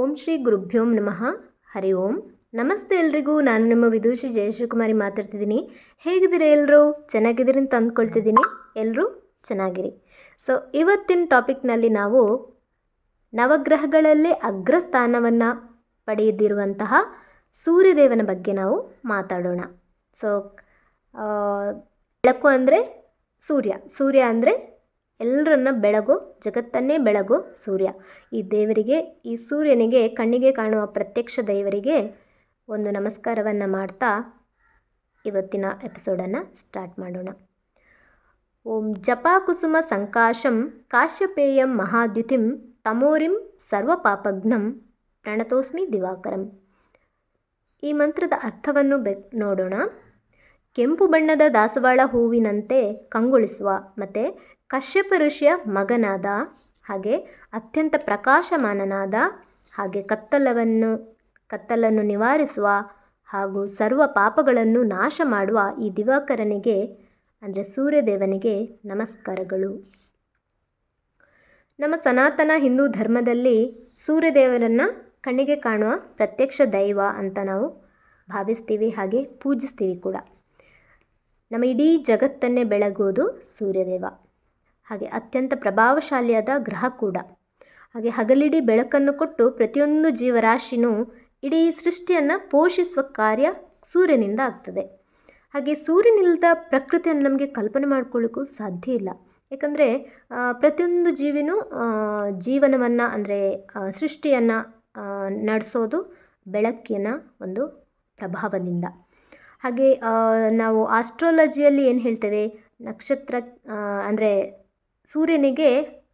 ಓಂ ಶ್ರೀ ಗುರುಭ್ಯೋಂ ನಮಃ. ಹರಿ ಓಂ. ನಮಸ್ತೆ ಎಲ್ರಿಗೂ. ನಾನು ನಿಮ್ಮ ವಿದೂಷಿ ಜಯಶಿವಕುಮಾರಿ ಮಾತಾಡ್ತಿದ್ದೀನಿ. ಹೇಗಿದ್ದೀರಾ ಎಲ್ಲರೂ ಚೆನ್ನಾಗಿದ್ದೀರಿ ಅಂತ ಅಂದ್ಕೊಳ್ತಿದ್ದೀನಿ. ಎಲ್ಲರೂ ಚೆನ್ನಾಗಿರಿ. ಸೊ ಇವತ್ತಿನ ಟಾಪಿಕ್ನಲ್ಲಿ ನಾವು ನವಗ್ರಹಗಳಲ್ಲೇ ಅಗ್ರಸ್ಥಾನವನ್ನು ಪಡೆಯದಿರುವಂತಹ ಸೂರ್ಯದೇವನ ಬಗ್ಗೆ ನಾವು ಮಾತಾಡೋಣ. ಸೊ ಬೆಳಕು ಅಂದರೆ ಸೂರ್ಯ. ಸೂರ್ಯ ಅಂದರೆ ಎಲ್ಲರನ್ನ ಬೆಳಗು, ಜಗತ್ತನ್ನೇ ಬೆಳಗು ಸೂರ್ಯ. ಈ ದೇವರಿಗೆ, ಈ ಸೂರ್ಯನಿಗೆ, ಕಣ್ಣಿಗೆ ಕಾಣುವ ಪ್ರತ್ಯಕ್ಷ ದೇವರಿಗೆ ಒಂದು ನಮಸ್ಕಾರವನ್ನು ಮಾಡ್ತಾ ಇವತ್ತಿನ ಎಪಿಸೋಡನ್ನು ಸ್ಟಾರ್ಟ್ ಮಾಡೋಣ. ಓಂ ಜಪಾ ಕುಸುಮ ಸಂಕಾಶಂ ಕಾಶ್ಯಪೇಯಂ ಮಹಾದ್ಯುತಿಂ ತಮೋರಿಂ ಸರ್ವಪಾಪಘ್ನಂ ಪ್ರಣತೋಸ್ಮಿ ದಿವಾಕರಂ. ಈ ಮಂತ್ರದ ಅರ್ಥವನ್ನು ಬೆ, ನೋಡೋಣ. ಕೆಂಪು ಬಣ್ಣದ ದಾಸವಾಳ ಹೂವಿನಂತೆ ಕಂಗೊಳಿಸುವ ಮತ್ತು ಕಶ್ಯಪ ಋಷಿಯ ಮಗನಾದ ಹಾಗೆ ಅತ್ಯಂತ ಪ್ರಕಾಶಮಾನನಾದ ಹಾಗೆ ಕತ್ತಲವನ್ನು, ಕತ್ತಲನ್ನು ನಿವಾರಿಸುವ ಹಾಗೂ ಸರ್ವ ಪಾಪಗಳನ್ನು ನಾಶ ಮಾಡುವ ಈ ದಿವಾಕರನಿಗೆ, ಅಂದರೆ ಸೂರ್ಯದೇವನಿಗೆ ನಮಸ್ಕಾರಗಳು. ನಮ್ಮ ಸನಾತನ ಹಿಂದೂ ಧರ್ಮದಲ್ಲಿ ಸೂರ್ಯದೇವರನ್ನು ಕಣ್ಣಿಗೆ ಕಾಣುವ ಪ್ರತ್ಯಕ್ಷ ದೈವ ಅಂತ ನಾವು ಭಾವಿಸ್ತೀವಿ, ಹಾಗೆ ಪೂಜಿಸ್ತೀವಿ ಕೂಡ. ನಮ್ಮ ಇಡೀ ಜಗತ್ತನ್ನೇ ಬೆಳಗೋದು ಸೂರ್ಯದೇವ. ಹಾಗೆ ಅತ್ಯಂತ ಪ್ರಭಾವಶಾಲಿಯಾದ ಗ್ರಹ ಕೂಡ. ಹಾಗೆ ಹಗಲಿಡೀ ಬೆಳಕನ್ನು ಕೊಟ್ಟು ಪ್ರತಿಯೊಂದು ಜೀವರಾಶಿನೂ ಇಡೀ ಸೃಷ್ಟಿಯನ್ನು ಪೋಷಿಸುವ ಕಾರ್ಯ ಸೂರ್ಯನಿಂದ ಆಗ್ತದೆ. ಹಾಗೆ ಸೂರ್ಯನಿಲ್ಲದ ಪ್ರಕೃತಿಯನ್ನು ನಮಗೆ ಕಲ್ಪನೆ ಮಾಡ್ಕೊಳ್ಳೋಕ್ಕೂ ಸಾಧ್ಯ ಇಲ್ಲ. ಯಾಕಂದರೆ ಪ್ರತಿಯೊಂದು ಜೀವಿನೂ ಜೀವನವನ್ನು ಅಂದರೆ ಸೃಷ್ಟಿಯನ್ನು ನಡೆಸೋದು ಬೆಳಕಿನ ಒಂದು ಪ್ರಭಾವದಿಂದ. ಹಾಗೆ ನಾವು ಆಸ್ಟ್ರಾಲಜಿಯಲ್ಲಿ ಏನು ಹೇಳ್ತೇವೆ? ನಕ್ಷತ್ರ ಅಂದರೆ ಸೂರ್ಯನಿಗೆ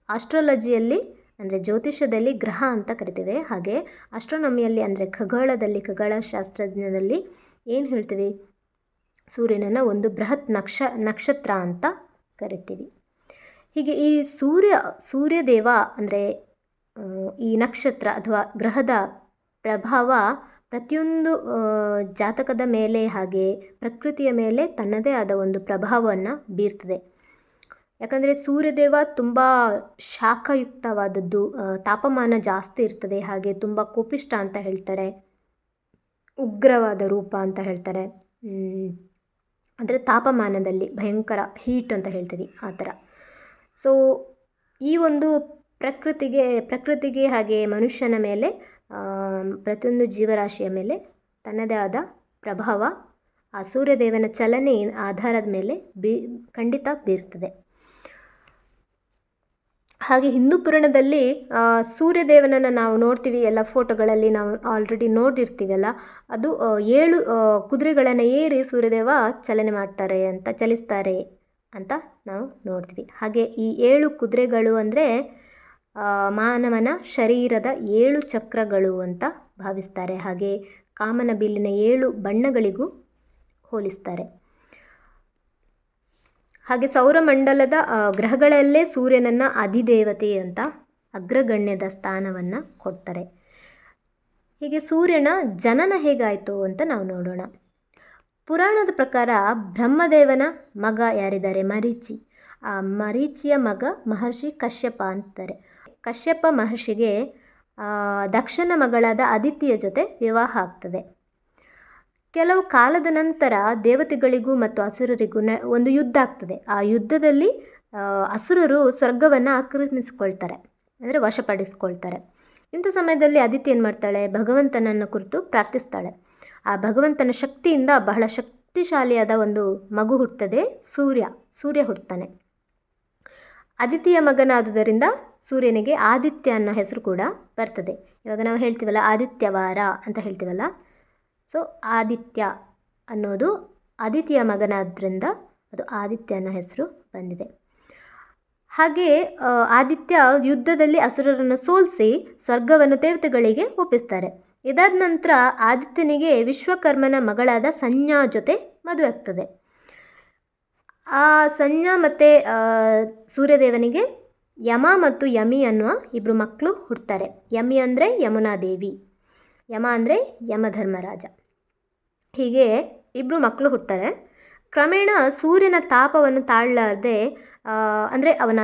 ಆಸ್ಟ್ರಾಲಜಿಯಲ್ಲಿ ಅಂದರೆ ಜ್ಯೋತಿಷ್ಯದಲ್ಲಿ ಗ್ರಹ ಅಂತ ಕರಿತೇವೆ. ಹಾಗೆ ಆಸ್ಟ್ರೋನಮಿಯಲ್ಲಿ ಅಂದರೆ ಖಗೋಳದಲ್ಲಿ, ಖಗೋಳ ಶಾಸ್ತ್ರಜ್ಞದಲ್ಲಿ ಏನು ಹೇಳ್ತೀವಿ? ಸೂರ್ಯನನ್ನು ಒಂದು ಬೃಹತ್ ನಕ್ಷ, ನಕ್ಷತ್ರ ಅಂತ ಕರಿತೀವಿ. ಹೀಗೆ ಈ ಸೂರ್ಯ, ಸೂರ್ಯದೇವ, ಅಂದರೆ ಈ ನಕ್ಷತ್ರ ಅಥವಾ ಗ್ರಹದ ಪ್ರಭಾವ ಪ್ರತಿಯೊಂದು ಜಾತಕದ ಮೇಲೆ ಹಾಗೆ ಪ್ರಕೃತಿಯ ಮೇಲೆ ತನ್ನದೇ ಆದ ಒಂದು ಪ್ರಭಾವವನ್ನು ಬೀರ್ತದೆ. ಯಾಕಂದರೆ ಸೂರ್ಯದೇವ ತುಂಬ ಶಾಖಯುಕ್ತವಾದದ್ದು ತಾಪಮಾನ ಜಾಸ್ತಿ ಇರ್ತದೆ, ಹಾಗೆ ತುಂಬ ಕೋಪಿಷ್ಟ ಅಂತ ಹೇಳ್ತಾರೆ, ಉಗ್ರವಾದ ರೂಪ ಅಂತ ಹೇಳ್ತಾರೆ ಅಂದರೆ ತಾಪಮಾನದಲ್ಲಿ ಭಯಂಕರ ಹೀಟ್ ಅಂತ ಹೇಳ್ತೀವಿ ಆ ಥರ. ಸೊ ಈ ಒಂದು ಪ್ರಕೃತಿಗೆ ಪ್ರಕೃತಿಗೆ ಹಾಗೆ ಮನುಷ್ಯನ ಮೇಲೆ ಪ್ರತಿಯೊಂದು ಜೀವರಾಶಿಯ ಮೇಲೆ ತನ್ನದೇ ಆದ ಪ್ರಭಾವ, ಆ ಸೂರ್ಯದೇವನ ಚಲನೆ, ಆಧಾರದ ಮೇಲೆ ಬೀ, ಖಂಡಿತ ಬೀರ್ತದೆ. ಹಾಗೆ ಹಿಂದೂ ಪುರಾಣದಲ್ಲಿ ಸೂರ್ಯದೇವನನ್ನು ನಾವು ನೋಡ್ತೀವಿ, ಎಲ್ಲ ಫೋಟೋಗಳಲ್ಲಿ ನಾವು ಆಲ್ರೆಡಿ ನೋಡಿರ್ತೀವಲ್ಲ, ಅದು ಏಳು ಕುದುರೆಗಳನ್ನು ಏರಿ ಸೂರ್ಯದೇವ ಚಲನೆ ಮಾಡ್ತಾರೆ ಅಂತ, ಚಲಿಸ್ತಾರೆ ಅಂತ ನಾವು ನೋಡ್ತೀವಿ. ಹಾಗೆ ಈ ಏಳು ಕುದುರೆಗಳು ಅಂದರೆ ಮಾನವನ ಶರೀರದ ಏಳು ಚಕ್ರಗಳು ಅಂತ ಭಾವಿಸ್ತಾರೆ. ಹಾಗೆ ಕಾಮನ ಬಿಲ್ಲಿನ ಏಳು ಬಣ್ಣಗಳಿಗೂ ಹೋಲಿಸ್ತಾರೆ. ಹಾಗೆ ಸೌರಮಂಡಲದ ಗ್ರಹಗಳಲ್ಲೇ ಸೂರ್ಯನನ್ನು ಅಧಿದೇವತೆ ಅಂತ ಅಗ್ರಗಣ್ಯದ ಸ್ಥಾನವನ್ನು ಕೊಡ್ತಾರೆ. ಹೀಗೆ ಸೂರ್ಯನ ಜನನ ಹೇಗಾಯಿತು ಅಂತ ನಾವು ನೋಡೋಣ. ಪುರಾಣದ ಪ್ರಕಾರ ಬ್ರಹ್ಮದೇವನ ಮಗ ಯಾರಿದ್ದಾರೆ? ಮರೀಚಿ. ಆ, ಮರೀಚಿಯ ಮಗ ಮಹರ್ಷಿ ಕಶ್ಯಪ ಅಂತಾರೆ. ಕಶ್ಯಪ ಮಹರ್ಷಿಗೆ ದಕ್ಷನ ಮಗಳಾದ ಅದಿತಿಯ ಜೊತೆ ವಿವಾಹ ಆಗ್ತದೆ. ಕೆಲವು ಕಾಲದ ನಂತರ ದೇವತೆಗಳಿಗೂ ಮತ್ತು ಅಸುರರಿಗೂ ಒಂದು ಯುದ್ಧ ಆಗ್ತದೆ. ಆ ಯುದ್ಧದಲ್ಲಿ ಅಸುರರು ಸ್ವರ್ಗವನ್ನು ಆಕ್ರಮಿಸಿಕೊಳ್ತಾರೆ, ಅಂದರೆ ವಶಪಡಿಸ್ಕೊಳ್ತಾರೆ. ಇಂಥ ಸಮಯದಲ್ಲಿ ಅದಿತಿ ಏನು ಮಾಡ್ತಾಳೆ? ಭಗವಂತನನ್ನು ಕುರಿತು ಪ್ರಾರ್ಥಿಸ್ತಾಳೆ. ಆ ಭಗವಂತನ ಶಕ್ತಿಯಿಂದ ಬಹಳ ಶಕ್ತಿಶಾಲಿಯಾದ ಒಂದು ಮಗು ಹುಟ್ಟುತ್ತದೆ ಸೂರ್ಯ. ಸೂರ್ಯ ಹುಟ್ಟುತ್ತಾನೆ ಅದಿತಿಯ ಮಗನಾದುದರಿಂದ ಸೂರ್ಯನಿಗೆ ಆದಿತ್ಯ ಅನ್ನೋ ಹೆಸರು ಕೂಡ ಬರ್ತದೆ. ಇವಾಗ ನಾವು ಹೇಳ್ತೀವಲ್ಲ, ಆದಿತ್ಯವಾರ ಅಂತ ಹೇಳ್ತೀವಲ್ಲ. ಸೊ ಆದಿತ್ಯ ಅನ್ನೋದು ಆದಿತ್ಯ ಮಗನಾದ್ರಿಂದ ಅದು ಆದಿತ್ಯ ಅನ್ನೋ ಹೆಸರು ಬಂದಿದೆ. ಹಾಗೆ ಆದಿತ್ಯ ಯುದ್ಧದಲ್ಲಿ ಅಸುರರನ್ನು ಸೋಲಿಸಿ ಸ್ವರ್ಗವನ್ನು ದೇವತೆಗಳಿಗೆ ಒಪ್ಪಿಸ್ತಾರೆ. ಇದಾದ ನಂತರ ಆದಿತ್ಯನಿಗೆ ವಿಶ್ವಕರ್ಮನ ಮಗಳಾದ ಸಂಜ್ಞಾ ಜೊತೆ ಮದುವೆ ಆಗ್ತದೆ. ಆ ಸಂಜ್ಞಾ ಮತ್ತು ಸೂರ್ಯದೇವನಿಗೆ ಯಮ ಮತ್ತು ಯಮಿ ಅನ್ನುವ ಇಬ್ಬರು ಮಕ್ಕಳು ಹುಡ್ತಾರೆ. ಯಮಿ ಅಂದರೆ ಯಮುನಾದೇವಿ, ಯಮ ಅಂದರೆ ಯಮಧರ್ಮರಾಜ. ಹೀಗೆ ಇಬ್ಬರು ಮಕ್ಕಳು ಹುಟ್ತಾರೆ. ಕ್ರಮೇಣ ಸೂರ್ಯನ ತಾಪವನ್ನು ತಾಳಲಾರದೆ ಅಂದರೆ ಅವನ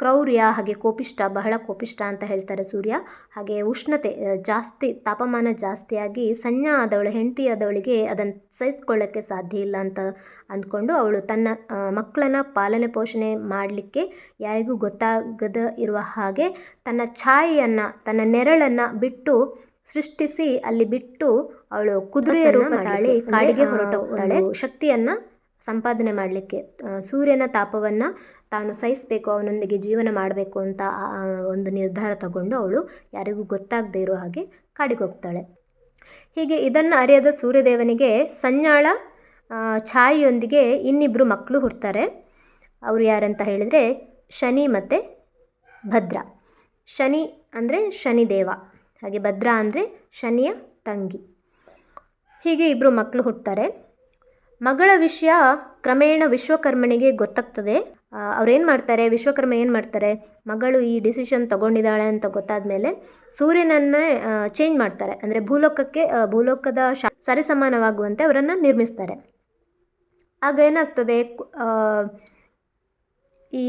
ಕ್ರೌರ್ಯ ಹಾಗೆ ಕೋಪಿಷ್ಟ ಬಹಳ ಕೋಪಿಷ್ಟ ಅಂತ ಹೇಳ್ತಾರೆ ಸೂರ್ಯ. ಹಾಗೆ ಉಷ್ಣತೆ ಜಾಸ್ತಿ, ತಾಪಮಾನ ಜಾಸ್ತಿಯಾಗಿ ಸಣ್ಣ ಆದವಳು, ಹೆಂಡತಿ ಆದವಳಿಗೆ ಅದನ್ನು ಸಹಿಸ್ಕೊಳ್ಳೋಕ್ಕೆ ಸಾಧ್ಯ ಇಲ್ಲ ಅಂತ ಅಂದ್ಕೊಂಡು ಅವಳು ತನ್ನ ಮಕ್ಕಳನ್ನು ಮಕ್ಕಳನ್ನ ಪಾಲನೆ ಪೋಷಣೆ ಮಾಡಲಿಕ್ಕೆ ಯಾರಿಗೂ ಗೊತ್ತಾಗದ ಇರುವ ಹಾಗೆ ತನ್ನ ಛಾಯೆಯನ್ನು, ತನ್ನ ನೆರಳನ್ನು ಬಿಟ್ಟು ಸೃಷ್ಟಿಸಿ, ಅಲ್ಲಿ ಬಿಟ್ಟು ಅವಳು ಕುದುರೆಯ ರೂಪ ತಾಳಿ ಕಾಡಿಗೆ ಹೊರಟೋಗ್ತಾಳೆ. ಶಕ್ತಿಯನ್ನ ಸಂಪಾದನೆ ಮಾಡಲಿಕ್ಕೆ ಸೂರ್ಯನ ತಾಪವನ್ನು ತಾನು ಸಹಿಸಬೇಕು ಅವನೊಂದಿಗೆ ಜೀವನ ಮಾಡಬೇಕು ಅಂತ ಒಂದು ನಿರ್ಧಾರ ತಗೊಂಡು ಅವಳು ಯಾರಿಗೂ ಗೊತ್ತಾಗದೇ ಇರೋ ಹಾಗೆ ಕಾಡಿಗೆ ಹೋಗ್ತಾಳೆ. ಹೀಗೆ ಇದನ್ನು ಅರಿಯದ ಸೂರ್ಯದೇವನಿಗೆ ಸಂಜಾಳ ಛಾಯಿಯೊಂದಿಗೆ ಛಾಯೆಯೊಂದಿಗೆ ಇನ್ನಿಬ್ಬರು ಮಕ್ಕಳು ಹುಡ್ತಾರೆ. ಅವರು ಯಾರಂತ ಹೇಳಿದರೆ ಶನಿ ಮತ್ತು ಭದ್ರ. ಶನಿ ಅಂದರೆ ಶನಿದೇವ ಹಾಗೆ ಭದ್ರ ಅಂದರೆ ಶನಿಯ ತಂಗಿ. ಹೀಗೆ ಇಬ್ಬರು ಮಕ್ಕಳು ಹುಟ್ಟುತ್ತಾರೆ ಮಗಳ ವಿಷಯ ಕ್ರಮೇಣ ವಿಶ್ವಕರ್ಮನಿಗೆ ಗೊತ್ತಾಗ್ತದೆ. ಅವ್ರೇನು ಮಾಡ್ತಾರೆ? ವಿಶ್ವಕರ್ಮ ಏನು ಮಾಡ್ತಾರೆ? ಮಗಳು ಈ ಡಿಸಿಷನ್ ತಗೊಂಡಿದ್ದಾಳೆ ಅಂತ ಗೊತ್ತಾದ ಮೇಲೆ ಸೂರ್ಯನನ್ನೇ ಚೇಂಜ್ ಮಾಡ್ತಾರೆ. ಅಂದರೆ ಭೂಲೋಕಕ್ಕೆ ಭೂಲೋಕದ ಶಾ, ಸರಿಸಮಾನವಾಗುವಂತೆ ಅವರನ್ನು ನಿರ್ಮಿಸ್ತಾರೆ. ಆಗ ಏನಾಗ್ತದೆ? ಈ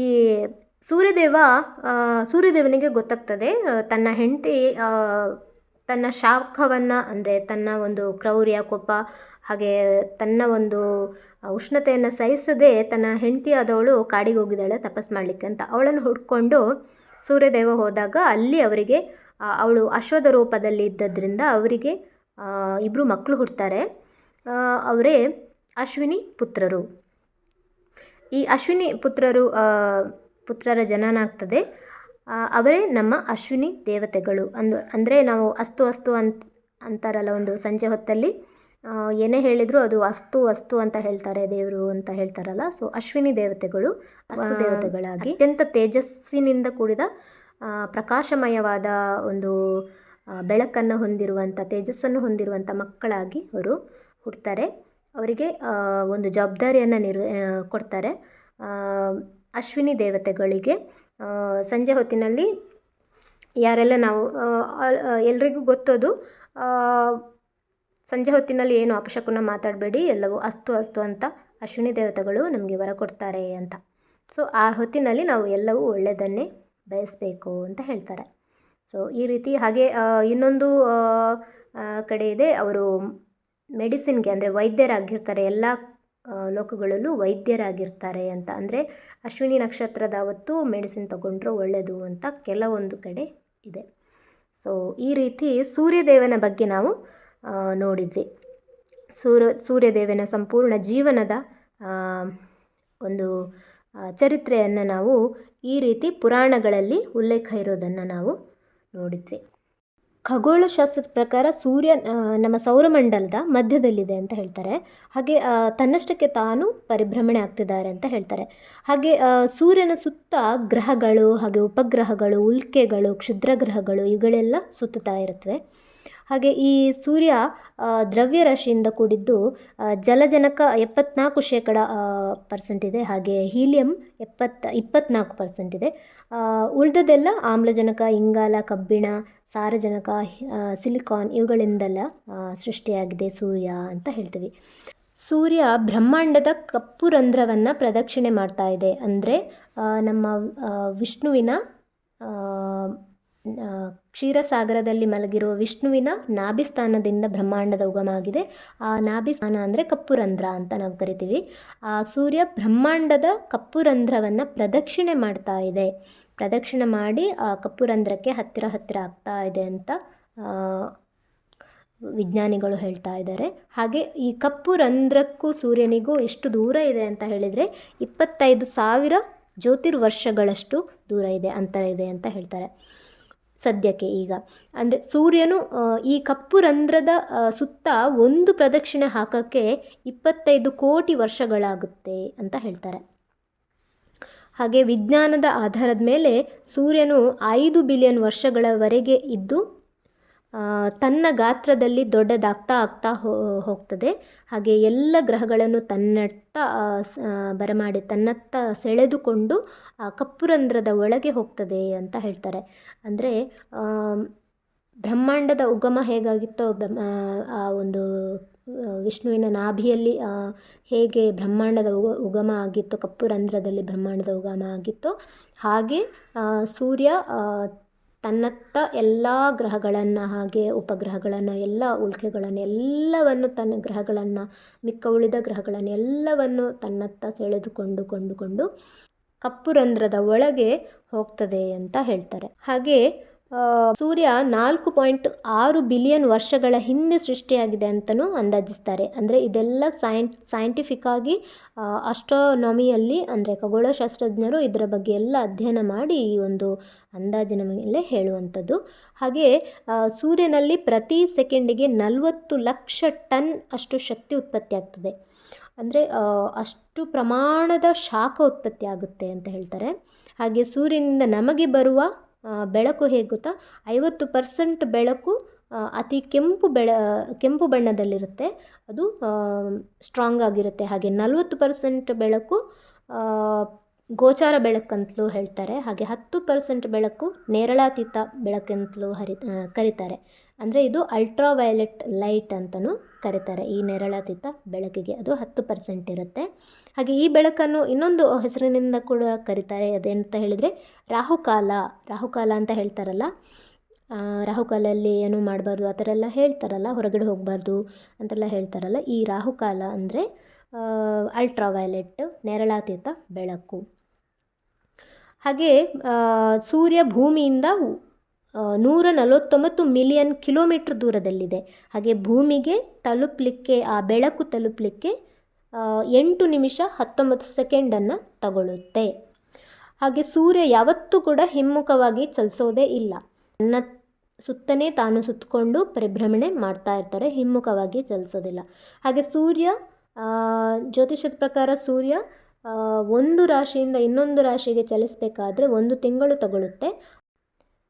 ಸೂರ್ಯದೇವ ಸೂರ್ಯದೇವನಿಗೆ ಗೊತ್ತಾಗ್ತದೆ ತನ್ನ ಹೆಂಡತಿ ತನ್ನ ಶಾಖವನ್ನು ಅಂದರೆ ತನ್ನ ಒಂದು ಕ್ರೌರ್ಯ ಕೋಪ ಹಾಗೆ ತನ್ನ ಒಂದು ಉಷ್ಣತೆಯನ್ನು ಸಹಿಸದೆ ತನ್ನ ಹೆಂಡತಿ ಆದವಳು ಕಾಡಿಗೆ ಹೋಗಿದ್ದಾಳೆ ತಪಸ್ ಮಾಡಲಿಕ್ಕೆ ಅಂತ. ಅವಳನ್ನು ಹುಡ್ಕೊಂಡು ಸೂರ್ಯದೇವ ಹೋದಾಗ ಅಲ್ಲಿ ಅವರಿಗೆ ಅವಳು ಅಶ್ವದ ರೂಪದಲ್ಲಿ ಇದ್ದದ್ರಿಂದ ಅವರಿಗೆ ಇಬ್ಬರು ಮಕ್ಕಳು ಹುಡ್ತಾರೆ. ಅವರೇ ಅಶ್ವಿನಿ ಪುತ್ರರು. ಈ ಅಶ್ವಿನಿ ಪುತ್ರರು ಪುತ್ರರ ಜನನ ಆಗ್ತದೆ. ಆ, ಅವರೇ ನಮ್ಮ ಅಶ್ವಿನಿ ದೇವತೆಗಳು. ಅಂದು ಅಂದರೆ ನಾವು ಅಸ್ತು ಅಸ್ತು ಅಂತ ಅಂತಾರಲ್ಲ ಒಂದು ಸಂಜೆ ಹೊತ್ತಲ್ಲಿ ಏನೇ ಹೇಳಿದರೂ ಅದು ಅಸ್ತು ಅಸ್ತು ಅಂತ ಹೇಳ್ತಾರೆ ದೇವರು ಅಂತ ಹೇಳ್ತಾರಲ್ಲ. ಸೊ ಅಶ್ವಿನಿ ದೇವತೆಗಳು ಅಸ್ತು ದೇವತೆಗಳಾಗಿ. ಅತ್ಯಂತ ತೇಜಸ್ಸಿನಿಂದ ಕೂಡಿದ ಪ್ರಕಾಶಮಯವಾದ ಒಂದು ಬೆಳಕನ್ನು ಹೊಂದಿರುವಂಥ ತೇಜಸ್ಸನ್ನು ಹೊಂದಿರುವಂಥ ಮಕ್ಕಳಾಗಿ ಅವರು ಹುಡ್ತಾರೆ ಅವರಿಗೆ ಒಂದು ಜವಾಬ್ದಾರಿಯನ್ನು ನಿರ್ವ ಕೊಡ್ತಾರೆ. ಅಶ್ವಿನಿ ದೇವತೆಗಳಿಗೆ ಸಂಜೆ ಹೊತ್ತಿನಲ್ಲಿ ಯಾರೆಲ್ಲ ನಾವು ಎಲ್ರಿಗೂ ಗೊತ್ತದು ಸಂಜೆ ಹೊತ್ತಿನಲ್ಲಿ ಏನು ಅಪಶಕುನ ಮಾತಾಡಬೇಡಿ, ಎಲ್ಲವೂ ಅಸ್ತು ಅಸ್ತು ಅಂತ ಅಶ್ವಿನಿ ದೇವತೆಗಳು ನಮಗೆ ವರ ಕೊಡ್ತಾರೆ ಅಂತ. ಸೊ ಆ ಹೊತ್ತಿನಲ್ಲಿ ನಾವು ಎಲ್ಲವೂ ಒಳ್ಳೆಯದನ್ನೇ ಬಯಸಬೇಕು ಅಂತ ಹೇಳ್ತಾರೆ. ಸೊ ಈ ರೀತಿ ಹಾಗೆ ಇನ್ನೊಂದು ಕಡೆ ಇದೆ, ಅವರು ಮೆಡಿಸಿನ್ಗೆ ಅಂದರೆ ವೈದ್ಯರಾಗಿರ್ತಾರೆ, ಎಲ್ಲ ಲೋಕಗಳಲ್ಲೂ ವೈದ್ಯರಾಗಿರ್ತಾರೆ ಅಂತ. ಅಂದರೆ ಅಶ್ವಿನಿ ನಕ್ಷತ್ರದ ಅವತ್ತು ಮೆಡಿಸಿನ್ ತಗೊಂಡ್ರೆ ಒಳ್ಳೆಯದು ಅಂತ ಕೆಲವೊಂದು ಕಡೆ ಇದೆ. ಸೊ ಈ ರೀತಿ ಸೂರ್ಯದೇವನ ಬಗ್ಗೆ ನಾವು ನೋಡಿದ್ವಿ. ಸೂರ್ಯ, ಸೂರ್ಯದೇವನ ಸಂಪೂರ್ಣ ಜೀವನದ ಒಂದು ಚರಿತ್ರೆಯನ್ನು ನಾವು ಈ ರೀತಿ ಪುರಾಣಗಳಲ್ಲಿ ಉಲ್ಲೇಖ ಇರೋದನ್ನು ನಾವು ನೋಡಿದ್ವಿ. ಖಗೋಳಶಾಸ್ತ್ರದ ಪ್ರಕಾರ ಸೂರ್ಯ ನಮ್ಮ ಸೌರಮಂಡಲದ ಮಧ್ಯದಲ್ಲಿದೆ ಅಂತ ಹೇಳ್ತಾರೆ. ಹಾಗೆ ತನ್ನಷ್ಟಕ್ಕೆ ತಾನು ಪರಿಭ್ರಮಣೆ ಆಗ್ತಿದ್ದಾರೆ ಅಂತ ಹೇಳ್ತಾರೆ. ಹಾಗೆ ಸೂರ್ಯನ ಸುತ್ತ ಗ್ರಹಗಳು, ಹಾಗೆ ಉಪಗ್ರಹಗಳು, ಉಲ್ಕೆಗಳು ಕ್ಷುದ್ರ ಗ್ರಹಗಳು ಇವುಗಳೆಲ್ಲ ಸುತ್ತುತ್ತಾ ಇರುತ್ತವೆ ಹಾಗೆ ಈ ಸೂರ್ಯ ದ್ರವ್ಯರಾಶಿಯಿಂದ ಕೂಡಿದ್ದು ಜಲಜನಕ ಎಪ್ಪತ್ನಾಲ್ಕು ಶೇಕಡ ಪರ್ಸೆಂಟ್ ಇದೆ. ಹಾಗೆ ಹೀಲಿಯಂ ಎಪ್ಪತ್ತ, ಇಪ್ಪತ್ನಾಲ್ಕು ಪರ್ಸೆಂಟ್ ಇದೆ. ಉಳಿದದೆಲ್ಲ ಆಮ್ಲಜನಕ, ಇಂಗಾಲ, ಕಬ್ಬಿಣ, ಸಾರಜನಕ ಸಿಲಿಕಾನ್ ಇವುಗಳಿಂದೆಲ್ಲ ಸೃಷ್ಟಿಯಾಗಿದೆ ಸೂರ್ಯ ಅಂತ ಹೇಳ್ತೀವಿ. ಸೂರ್ಯ ಬ್ರಹ್ಮಾಂಡದ ಕಪ್ಪು ರಂಧ್ರವನ್ನು ಪ್ರದಕ್ಷಿಣೆ ಮಾಡ್ತಾ ಇದೆ. ಅಂದರೆ ನಮ್ಮ ವಿಷ್ಣುವಿನ ಕ್ಷೀರಸಾಗರದಲ್ಲಿ ಮಲಗಿರುವ ವಿಷ್ಣುವಿನ ನಾಭಿಸ್ಥಾನದಿಂದ ಬ್ರಹ್ಮಾಂಡದ ಉಗಮ ಆಗಿದೆ ಆ ನಾಭಿಸ್ಥಾನ ಅಂದರೆ ಕಪ್ಪು ರಂಧ್ರ ಅಂತ ನಾವು ಕರಿತೀವಿ. ಆ ಸೂರ್ಯ ಬ್ರಹ್ಮಾಂಡದ ಕಪ್ಪು ರಂಧ್ರವನ್ನು ಪ್ರದಕ್ಷಿಣೆ ಮಾಡ್ತಾ ಇದೆ. ಪ್ರದಕ್ಷಿಣೆ ಮಾಡಿ ಆ ಕಪ್ಪು ರಂಧ್ರಕ್ಕೆ ಹತ್ತಿರ ಹತ್ತಿರ ಆಗ್ತಾ ಇದೆ ಅಂತ ವಿಜ್ಞಾನಿಗಳು ಹೇಳ್ತಾ ಇದ್ದಾರೆ. ಹಾಗೆ ಈ ಕಪ್ಪು ರಂಧ್ರಕ್ಕೂ ಸೂರ್ಯನಿಗೂ ಎಷ್ಟು ದೂರ ಇದೆ ಅಂತ ಹೇಳಿದರೆ ಇಪ್ಪತ್ತೈದು ಸಾವಿರ ಜ್ಯೋತಿರ್ವರ್ಷಗಳಷ್ಟು ದೂರ ಇದೆ, ಅಂತರ ಇದೆ ಅಂತ ಹೇಳ್ತಾರೆ. ಸದ್ಯಕ್ಕೆ ಈಗ. ಅಂದರೆ ಸೂರ್ಯನು ಈ ಕಪ್ಪು ರಂಧ್ರದ ಸುತ್ತ ಒಂದು ಪ್ರದಕ್ಷಿಣೆ ಹಾಕೋಕ್ಕೆ ಇಪ್ಪತ್ತೈದು ಕೋಟಿ ವರ್ಷಗಳಾಗುತ್ತೆ ಅಂತ ಹೇಳ್ತಾರೆ. ಹಾಗೆ ವಿಜ್ಞಾನದ ಆಧಾರದ ಮೇಲೆ ಸೂರ್ಯನು ಐದು ಬಿಲಿಯನ್ ವರ್ಷಗಳವರೆಗೆ ಇದ್ದು ತನ್ನ ಗಾತ್ರದಲ್ಲಿ ದೊಡ್ಡದಾಗ್ತಾ ಆಗ್ತಾ ಹೋಗ್ತದೆ. ಹಾಗೆ ಎಲ್ಲ ಗ್ರಹಗಳನ್ನು ತನ್ನತ್ತ ಬರಮಾಡಿ ತನ್ನತ್ತ ಸೆಳೆದುಕೊಂಡು ಆ ಕಪ್ಪು ರಂಧ್ರದ ಒಳಗೆ ಹೋಗ್ತದೆ ಅಂತ ಹೇಳ್ತಾರೆ. ಅಂದರೆ ಬ್ರಹ್ಮಾಂಡದ ಉಗಮ ಹೇಗಾಗಿತ್ತೋ ಆ, ಒಂದು ವಿಷ್ಣುವಿನ ನಾಭಿಯಲ್ಲಿ ಹೇಗೆ ಬ್ರಹ್ಮಾಂಡದ ಉಗ, ಉಗಮ ಆಗಿತ್ತೋ ಕಪ್ಪು ರಂಧ್ರದಲ್ಲಿ ಬ್ರಹ್ಮಾಂಡದ ಉಗಮ ಆಗಿತ್ತೋ, ಹಾಗೆ ಸೂರ್ಯ ತನ್ನತ್ತ ಎಲ್ಲ ಗ್ರಹಗಳನ್ನು, ಹಾಗೆ ಉಪಗ್ರಹಗಳನ್ನು, ಎಲ್ಲ ಉಲ್ಕೆಗಳನ್ನು, ಎಲ್ಲವನ್ನು ತನ್ನ ಗ್ರಹಗಳನ್ನು, ಮಿಕ್ಕ ಉಳಿದ ಗ್ರಹಗಳನ್ನು, ಎಲ್ಲವನ್ನು ತನ್ನತ್ತ ಸೆಳೆದುಕೊಂಡು ಕೊಂಡುಕೊಂಡು ಕಪ್ಪು ರಂಧ್ರದ ಒಳಗೆ ಹೋಗ್ತದೆ ಅಂತ ಹೇಳ್ತಾರೆ. ಹಾಗೆ ಸೂರ್ಯ ನಾಲ್ಕು ಪಾಯಿಂಟ್ ಆರು ಬಿಲಿಯನ್ ವರ್ಷಗಳ ಹಿಂದೆ ಸೃಷ್ಟಿಯಾಗಿದೆ ಅಂತಲೂ ಅಂದಾಜಿಸ್ತಾರೆ. ಅಂದರೆ ಇದೆಲ್ಲ ಸೈನ್ ಸೈಂಟಿಫಿಕ್ ಆಗಿ ಅಸ್ಟ್ರೋನಮಿಯಲ್ಲಿ ಅಂದರೆ ಖಗೋಳಶಾಸ್ತ್ರಜ್ಞರು ಇದರ ಬಗ್ಗೆ ಎಲ್ಲ ಅಧ್ಯಯನ ಮಾಡಿ ಈ ಒಂದು ಅಂದಾಜಿನ ಮೇಲೆ ಹೇಳುವಂಥದ್ದು. ಹಾಗೆ ಸೂರ್ಯನಲ್ಲಿ ಪ್ರತಿ ಸೆಕೆಂಡಿಗೆ ನಲವತ್ತು ಲಕ್ಷ ಟನ್ ಅಷ್ಟು ಶಕ್ತಿ ಉತ್ಪತ್ತಿ ಆಗ್ತದೆ ಅಂದರೆ ಅಷ್ಟು ಪ್ರಮಾಣದ ಶಾಖ ಉತ್ಪತ್ತಿ ಆಗುತ್ತೆ ಅಂತ ಹೇಳ್ತಾರೆ. ಹಾಗೆ ಸೂರ್ಯನಿಂದ ನಮಗೆ ಬರುವ ಬೆಳಕು ಹೇಗೆ ಗೊತ್ತಾ ಐವತ್ತು ಪರ್ಸೆಂಟ್ ಬೆಳಕು ಅತಿ ಕೆಂಪು ಬೆಳ, ಕೆಂಪು ಬಣ್ಣದಲ್ಲಿರುತ್ತೆ. ಅದು ಸ್ಟ್ರಾಂಗ್ ಆಗಿರುತ್ತೆ. ಹಾಗೆ ನಲವತ್ತು ಪರ್ಸೆಂಟ್ ಬೆಳಕು ಗೋಚಾರ ಬೆಳಕಂತಲೂ ಹೇಳ್ತಾರೆ. ಹಾಗೆ ಹತ್ತು ಪರ್ಸೆಂಟ್ ಬೆಳಕು ನೇರಳಾತೀತ ಬೆಳಕಂತಲೂ ಹರಿ ಕರೀತಾರೆ. ಅಂದರೆ ಇದು ಅಲ್ಟ್ರಾ ವೈಲೆಟ್ ಲೈಟ್ ಅಂತಲೂ ಕರೀತಾರೆ. ಈ ನೇರಳಾತೀತ ಬೆಳಕಿಗೆ ಅದು ಹತ್ತು ಪರ್ಸೆಂಟ್ ಇರುತ್ತೆ. ಹಾಗೆ ಈ ಬೆಳಕನ್ನು ಇನ್ನೊಂದು ಹೆಸರಿನಿಂದ ಕೂಡ ಕರೀತಾರೆ. ಅದೇಂತ ಹೇಳಿದರೆ ರಾಹುಕಾಲ. ರಾಹುಕಾಲ ಅಂತ ಹೇಳ್ತಾರಲ್ಲ? ರಾಹುಕಾಲಲ್ಲಿ ಏನೂ ಮಾಡಬಾರ್ದು? ಆ ಥರ ಎಲ್ಲ ಹೇಳ್ತಾರಲ್ಲ? ಹೊರಗಡೆ ಹೋಗಬಾರ್ದು ಅಂತೆಲ್ಲ ಹೇಳ್ತಾರಲ್ಲ? ಈ ರಾಹುಕಾಲ ಅಂದರೆ ಅಲ್ಟ್ರಾ ವೈಲೆಟ್ ನೇರಳಾತೀತ ಬೆಳಕು. ಹಾಗೆ ಸೂರ್ಯ ಭೂಮಿಯಿಂದ ನೂರ ನಲವತ್ತೊಂಬತ್ತು ಮಿಲಿಯನ್ ಕಿಲೋಮೀಟ್ರ್ ದೂರದಲ್ಲಿದೆ. ಹಾಗೆ ಭೂಮಿಗೆ ತಲುಪಲಿಕ್ಕೆ, ಆ ಬೆಳಕು ತಲುಪಲಿಕ್ಕೆ ಎಂಟು ನಿಮಿಷ ಹತ್ತೊಂಬತ್ತು ಸೆಕೆಂಡನ್ನು ತಗೊಳ್ಳುತ್ತೆ. ಹಾಗೆ ಸೂರ್ಯ ಯಾವತ್ತೂ ಕೂಡ ಹಿಮ್ಮುಖವಾಗಿ ಚಲಿಸೋದೇ ಇಲ್ಲ. ನನ್ನ ಸುತ್ತನೇ ತಾನು ಸುತ್ತಕೊಂಡು ಪರಿಭ್ರಮಣೆ ಮಾಡ್ತಾ ಇರ್ತಾರೆ, ಹಿಮ್ಮುಖವಾಗಿ ಚಲಿಸೋದಿಲ್ಲ. ಹಾಗೆ ಸೂರ್ಯ ಜ್ಯೋತಿಷದ ಪ್ರಕಾರ ಸೂರ್ಯ ಒಂದು ರಾಶಿಯಿಂದ ಇನ್ನೊಂದು ರಾಶಿಗೆ ಚಲಿಸಬೇಕಾದ್ರೆ ಒಂದು ತಿಂಗಳು ತಗೊಳ್ಳುತ್ತೆ.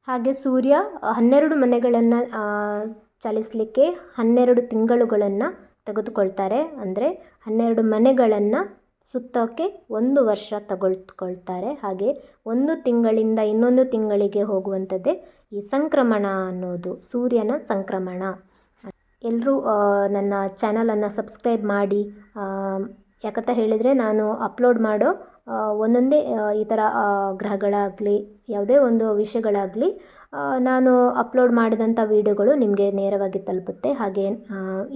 ಹಾಗೆ ಸೂರ್ಯ ಹನ್ನೆರಡು ಮನೆಗಳನ್ನು ಚಲಿಸಲಿಕ್ಕೆ ಹನ್ನೆರಡು ತಿಂಗಳುಗಳನ್ನು ತೆಗೆದುಕೊಳ್ತಾರೆ. ಅಂದರೆ ಹನ್ನೆರಡು ಮನೆಗಳನ್ನು ಸುತ್ತೋಕ್ಕೆ ಒಂದು ವರ್ಷ ತಗೊಳ್ಕೊಳ್ತಾರೆ. ಹಾಗೆ ಒಂದು ತಿಂಗಳಿಂದ ಇನ್ನೊಂದು ತಿಂಗಳಿಗೆ ಹೋಗುವಂಥದ್ದೇ ಈ ಸಂಕ್ರಮಣ ಅನ್ನೋದು, ಸೂರ್ಯನ ಸಂಕ್ರಮಣ. ಎಲ್ಲರೂ ನನ್ನ ಚಾನಲನ್ನು ಸಬ್ಸ್ಕ್ರೈಬ್ ಮಾಡಿ ಯಾಕಂತ ಹೇಳಿದರೆ ನಾನು ಅಪ್ಲೋಡ್ ಮಾಡೋ ಒಂದೊಂದೇ ಈ ಥರ ಗ್ರಹಗಳಾಗಲಿ ಯಾವುದೇ ಒಂದು ವಿಷಯಗಳಾಗಲಿ ನಾನು ಅಪ್ಲೋಡ್ ಮಾಡಿದಂಥ ವೀಡಿಯೋಗಳು ನಿಮಗೆ ನೇರವಾಗಿ ತಲುಪುತ್ತೆ. ಹಾಗೆ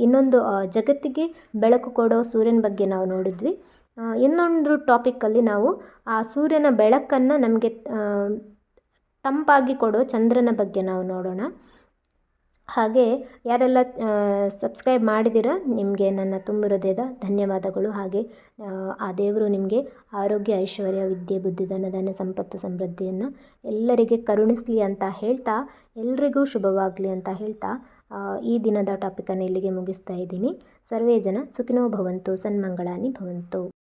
ಇನ್ನೊಂದು ಜಗತ್ತಿಗೆ ಬೆಳಕು ಕೊಡೋ ಸೂರ್ಯನ ಬಗ್ಗೆ ನಾವು ನೋಡಿದ್ವಿ. ಇನ್ನೊಂದು ಟಾಪಿಕ್ಕಲ್ಲಿ ನಾವು, ಆ ಸೂರ್ಯನ ಬೆಳಕನ್ನು ನಮಗೆ ತಂಪಾಗಿ ಕೊಡೋ ಚಂದ್ರನ ಬಗ್ಗೆ ನಾವು ನೋಡೋಣ. ಹಾಗೆ ಯಾರೆಲ್ಲ ಸಬ್ಸ್ಕ್ರೈಬ್ ಮಾಡಿದ್ದೀರ ನಿಮಗೆ ನನ್ನ ತುಂಬ ಹೃದಯದ ಧನ್ಯವಾದಗಳು. ಹಾಗೆ, ಆ ದೇವರು ನಿಮಗೆ ಆರೋಗ್ಯ, ಐಶ್ವರ್ಯ, ವಿದ್ಯೆ ಬುದ್ಧಿ ಧನ ಸಂಪತ್ತು, ಸಮೃದ್ಧಿಯನ್ನು ಎಲ್ಲರಿಗೆ ಕರುಣಿಸಲಿ ಅಂತ ಹೇಳ್ತಾ, ಎಲ್ರಿಗೂ ಶುಭವಾಗಲಿ ಅಂತ ಹೇಳ್ತಾ ಈ ದಿನದ ಟಾಪಿಕನ್ನು ಇಲ್ಲಿಗೆ ಮುಗಿಸ್ತಾ ಇದ್ದೀನಿ. ಸರ್ವೇ ಜನ ಸುಖಿನೋ ಭವಂತು, ಸನ್ಮಂಗಳಾನಿ ಭವಂತು.